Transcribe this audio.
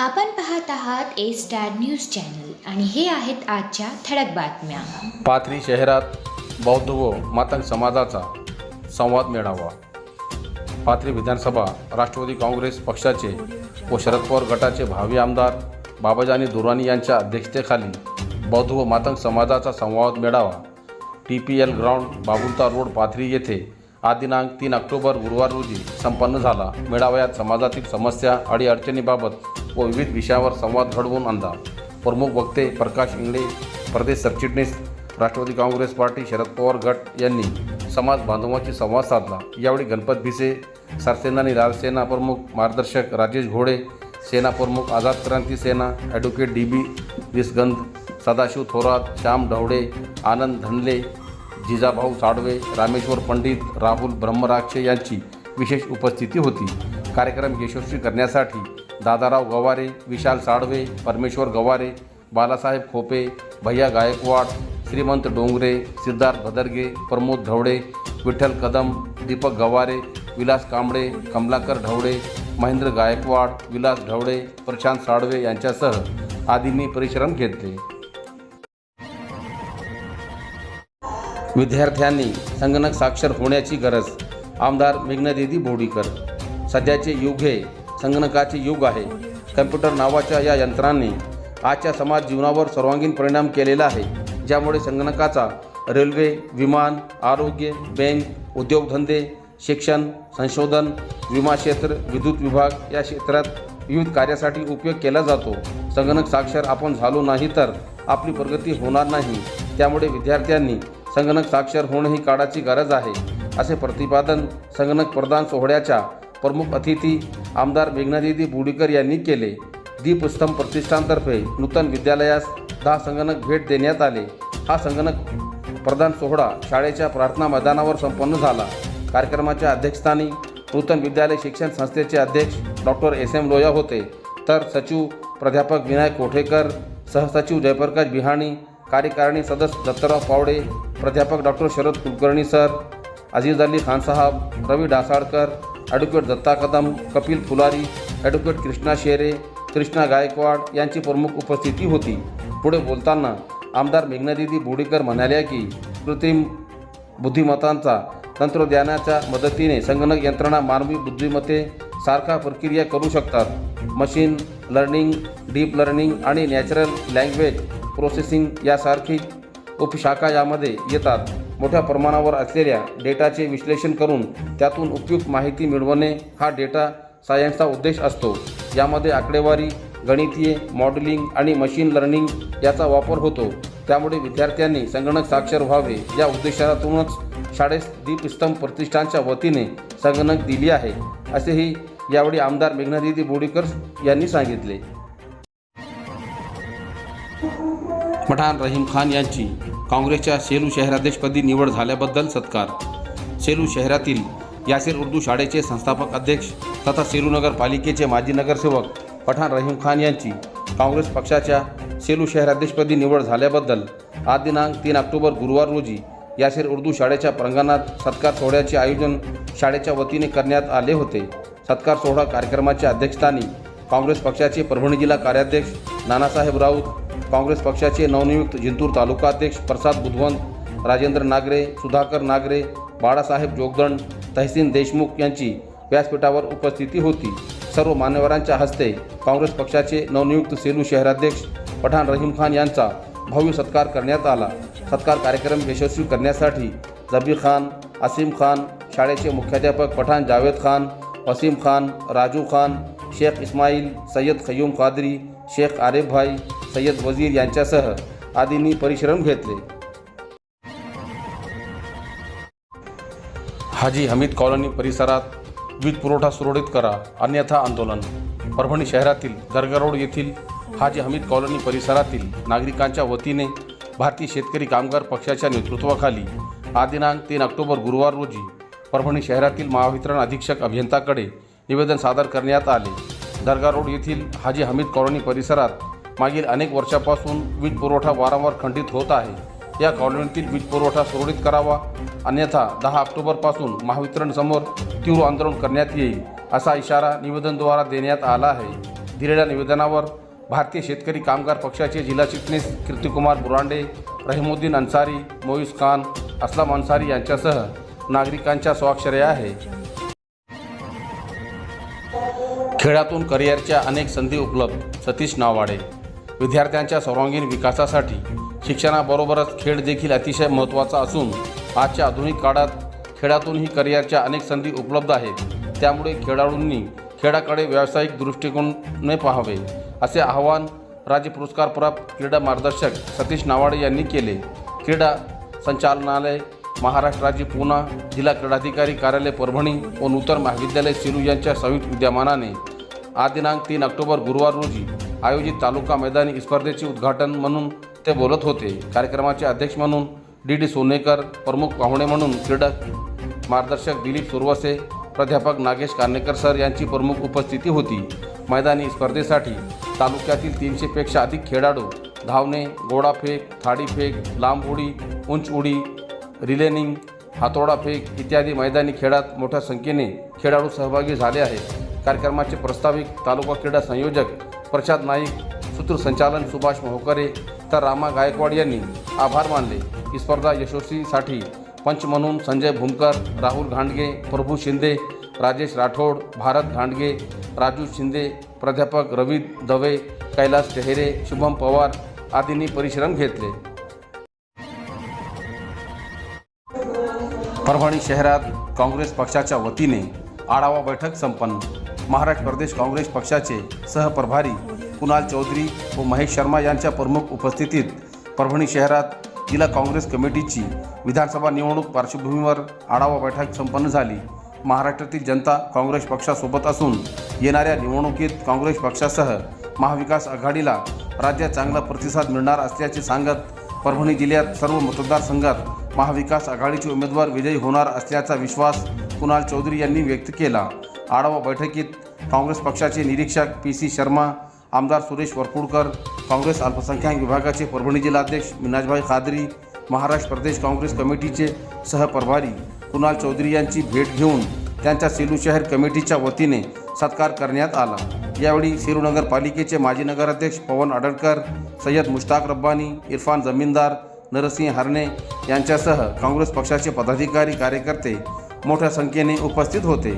आपण पाहत आहात ए स्टार न्यूज चॅनल आणि हे आहेत आजच्या ठळक बातम्या. पाथरी शहरात बौद्ध व मातंग समाजाचा संवाद मेळावा. पाथरी विधानसभा राष्ट्रवादी काँग्रेस पक्षाचे व शरद पवार गटाचे भावी आमदार बाबाजानी दुरानी यांच्या अध्यक्षतेखाली बौद्ध व मातंग समाजाचा संवाद मेळावा. T P L ground Babulata road Pathri येथे आज दिनांक तीन ऑक्टोबर गुरुवार रोजी संपन्न झाला. मेळाव्यात समाजातील समस्या अडीअडचणीबाबत व विविध विषयावर संवाद घडवून आणला. प्रमुख वक्ते प्रकाश इंगळे प्रदेश सरचिटणीस राष्ट्रवादी काँग्रेस पार्टी शरद पवार गट यांनी समाज बांधवांशी संवाद साधला. यावेळी गणपत भिसे सरसेना आणि लालसेना प्रमुख मार्गदर्शक राजेश घोडे सेना प्रमुख Azad Kranti Sena advocate D B Visgandh Sadashiv Thorat Shyam Dhawade Anand Dhanle Jijabhau Sadwe Rameshwar Pandit Rahul Brahmarakshe यांची विशेष उपस्थिती होती. कार्यक्रम यशस्वी करण्यासाठी दादाराव गवारे विशाल साळवे परमेश्वर गवारे बालासाहेब खोपे भैया गायकवाड श्रीमंत डोंगरे सिद्धार्थ भदरगे प्रमोद ढवळे विठ्ठल कदम दीपक गवारे विलास कांबळे कमलाकर ढवळे महेंद्र गायकवाड विलास ढवळे प्रशांत साळवे यांच्यासह आदींनी परिश्रम घेतले. विद्यार्थ्यांनी संगणक साक्षर होण्याची गरज आमदार विघ्नदेदी बोडीकर. सध्याचे युग हे संगणकाचे युग आहे. कम्प्युटर नावाच्या या यंत्रांनी आजच्या समाज जीवनावर सर्वांगीण परिणाम केलेला आहे. ज्यामुळे संगणकाचा रेल्वे विमान आरोग्य बँक उद्योगधंदे शिक्षण संशोधन विमा क्षेत्र विद्युत विभाग या क्षेत्रात विविध कार्यासाठी उपयोग केला जातो. संगणक साक्षर आपण झालो नाही तर आपली प्रगती होणार नाही. त्यामुळे विद्यार्थ्यांनी संगणक साक्षर होणं ही काळाची गरज आहे. असे प्रतिपादन संगणक प्रदान सोहळ्याच्या प्रमुख अतिथी आमदार मेघनादिदी बुडीकर यांनी केले. दीपस्तंभ प्रतिष्ठानतर्फे नूतन विद्यालयास दहा संगणक भेट देण्यात आले. हा संगणक प्रदान सोहळा शाळेच्या प्रार्थना मैदानावर संपन्न झाला. कार्यक्रमाच्या अध्यक्षस्थानी नूतन विद्यालय शिक्षण संस्थेचे अध्यक्ष डॉक्टर एस एम लोया होते. तर सचिव प्राध्यापक विनायक कोठेकर सहसचिव जयप्रकाश बिहाणी कार्यकारिणी सदस्य दत्तराव पावडे प्राध्यापक doctor Sharad Kulkarni sir Aziz Ali Khan Sahab Ravi Dasalkar advocate Datta Kadam Kapil Phulari advocate Krishna Shere Krishna Gaikwad यांची प्रमुख उपस्थिती होती. पुढे बोलताना आमदार मेघनादिदी बोडीकर म्हणाल्या की कृत्रिम बुद्धिमत्तांचा तंत्रज्ञानाच्या मदतीने संगणक यंत्रणा मानवी बुद्धिमत्ते सारखा प्रक्रिया करू शकतात. मशीन लर्निंग डीप लर्निंग आणि नॅचरल लँग्वेज प्रोसेसिंग यासारखी उपशाखा यामध्ये येतात. मोठ्या प्रमाणावर असलेल्या डेटाचे विश्लेषण करून त्यातून उपयुक्त माहिती मिळवणे हा डेटा सायन्सचा उद्देश असतो. यामध्ये आकडेवारी गणितीय मॉडेलिंग आणि मशीन लर्निंग याचा वापर होतो. त्यामुळे विद्यार्थ्यांनी संगणक साक्षर व्हावे या उद्देशातूनच शाळेस दीपस्तंभ प्रतिष्ठानच्या वतीने संगणक दिली आहे असेही यावेळी आमदार मेघनादिदी बोडीकर यांनी सांगितले. पठाण रहीम खान यांची काँग्रेसच्या सेलू शहराध्यक्षपदी निवड झाल्याबद्दल सत्कार. सेलू शहरातील यासिर उर्दू शाळेचे संस्थापक अध्यक्ष तथा सेलू नगरपालिकेचे माजी नगरसेवक पठाण रहीम खान यांची काँग्रेस पक्षाच्या सेलू शहराध्यक्षपदी निवड झाल्याबद्दल आज दिनांक तीन ऑक्टोबर गुरुवार रोजी यासिर उर्दू शाळेच्या प्रांगणात सत्कार सोहळ्याचे आयोजन शाळेच्या वतीने करण्यात आले होते. सत्कार सोहळा कार्यक्रमाच्या अध्यक्षस्थानी काँग्रेस पक्षाचे परभणी जिल्हा कार्याध्यक्ष नानासाहेब राऊत काँग्रेस पक्षाचे नवनियुक्त जिंतूर तालुका अध्यक्ष प्रसाद बुधवंत राजेंद्र नागरे सुधाकर नागरे बाळासाहेब जोगदंड तहसीन देशमुख यांची व्यासपीठावर उपस्थिती होती. सर्व मान्यवरांच्या हस्ते काँग्रेस पक्षाचे नवनियुक्त सेलू शहराध्यक्ष पठाण रहीम खान यांचा भव्य सत्कार करण्यात आला. सत्कार कार्यक्रम यशस्वी करण्यासाठी जबीर खान असीम खान शाळेचे मुख्याध्यापक पठाण जावेद खान वसीम खान राजू खान शेख इस्माईल सय्यद खयूम कादरी शेख आरेफ भाई सय्यद वजीर यांच्यासह आदींनी परिश्रम घेतले. हाजी हमीद कॉलनी परिसरात वीज पुरवठा सुरळीत करा अन्यथा आंदोलन. परभणी शहरातील दरगारोड येथील हाजी हमीद कॉलनी परिसरातील नागरिकांच्या वतीने भारतीय शेतकरी कामगार पक्षाच्या नेतृत्वाखाली आदिनांक दिनांक तीन ऑक्टोबर गुरुवार रोजी परभणी शहरातील महावितरण अधीक्षक अभियंताकडे निवेदन सादर करण्यात आले. दर्गा रोड येथील हाजी हमीद कॉलनी परिसरात मागील अनेक वर्षापासून वीज पुरवठा वारंवार खंडित होत आहे. या कॉलनीतील वीज पुरवठा सुरळीत करावा अन्यथा दहा ऑक्टोबरपासून महावितरणसमोर तीव्र आंदोलन करण्यात येईल असा इशारा निवेदनद्वारा देण्यात आला आहे. दिलेल्या निवेदनावर भारतीय शेतकरी कामगार पक्षाचे जिल्हा चिटणीस कीर्तिकुमार बुरांडे रहिमुद्दीन अन्सारी मोईस खान असलाम अन्सारी यांच्यासह नागरिकांच्या स्वाक्षऱ्या आहे. खेळातून करिअरच्या अनेक संधी उपलब्ध सतीश नावाडे विद्यार्थ्यांच्या सर्वांगीण विकासासाठी शिक्षणाबरोबरच खेळ देखील अतिशय महत्त्वाचा असून आजच्या आधुनिक काळात खेळातूनही करिअरच्या अनेक संधी उपलब्ध आहेत. त्यामुळे खेळाडूंनी खेळाकडे व्यावसायिक दृष्टिकोनने पाहावे असे आवाहन राज्य पुरस्कारप्राप्त क्रीडा मार्गदर्शक सतीश नावाडे यांनी केले. क्रीडा संचालनालय महाराष्ट्र राज्य पुणा जिल्हा क्रीडाधिकारी कार्यालय परभणी व नूतन महाविद्यालय सेलू यांच्या संयुक्त विद्यमानाने आज दिनांक तीन ऑक्टोबर गुरुवार रोजी आयोजित तालुका मैदानी स्पर्धेचे उद्घाटन म्हणून ते बोलत होते. कार्यक्रमाचे अध्यक्ष म्हणून डी डी सोनेकर प्रमुख पाहुणे म्हणून क्रीडक मार्गदर्शक दिलीप सुरवसे प्राध्यापक नागेश कानेकर सर यांची प्रमुख उपस्थिती होती. मैदानी स्पर्धेसाठी तालुक्यातील तीनशेपेक्षा अधिक खेळाडू धावणे गोडाफेक थाळीफेक लांब उडी उंच उडी रिलेनिंग हातोडा फेक इत्यादी मैदानी खेळात मोठ्या संख्येने खेळाडू सहभागी झाले आहेत. कार्यक्रमाचे प्रस्ताविक तालुका क्रीडा संयोजक प्रशांत नाईक सूत्रसंचालन सुभाष मोहकरे तर रामा गायकवाड यांनी आभार मानले. ही स्पर्धा यशस्वीसाठी पंच म्हणून संजय भूमकर राहुल घांडगे प्रभू शिंदे राजेश राठोड भारत घांडगे राजू शिंदे प्राध्यापक रवी दवे कैलास टेहरे शुभम पवार आदींनी परिश्रम घेतले. परभणी शहरात काँग्रेस पक्षाच्या वतीने आढावा बैठक संपन्न. महाराष्ट्र प्रदेश काँग्रेस पक्षाचे सहप्रभारी कुणाल चौधरी व महेश शर्मा यांच्या प्रमुख उपस्थितीत परभणी शहरात जिल्हा काँग्रेस कमिटीची विधानसभा निवडणूक पार्श्वभूमीवर आढावा बैठक संपन्न झाली. महाराष्ट्रातील जनता काँग्रेस पक्षासोबत असून येणाऱ्या निवडणुकीत काँग्रेस पक्षासह महाविकास आघाडीला राज्यात चांगला प्रतिसाद मिळणार असल्याचे सांगत परभणी जिल्ह्यात सर्व मतदारसंघात महाविकास आघाडीचे उमेदवार विजयी होणार असल्याचा विश्वास कुणाल चौधरी यांनी व्यक्त केला. आढावा बैठकीत काँग्रेस पक्षाचे निरीक्षक पी सी शर्मा आमदार सुरेश वरपुडकर काँग्रेस अल्पसंख्याक विभागाचे परभणी जिल्हाध्यक्ष मिनाजभाई खादरी महाराष्ट्र प्रदेश काँग्रेस कमिटीचे सहप्रभारी कुणाल चौधरी यांची भेट घेऊन त्यांच्या सेलू शहर कमिटीच्या वतीने सत्कार करण्यात आला. यावेळी सेलू नगरपालिकेचे माजी नगराध्यक्ष पवन आडळकर सय्यद मुश्ताक रब्बानी इरफान जमीनदार नरसिंह हरणे यांच्यासह काँग्रेस पक्षाचे पदाधिकारी कार्यकर्ते मोठ्या संख्येने उपस्थित होते.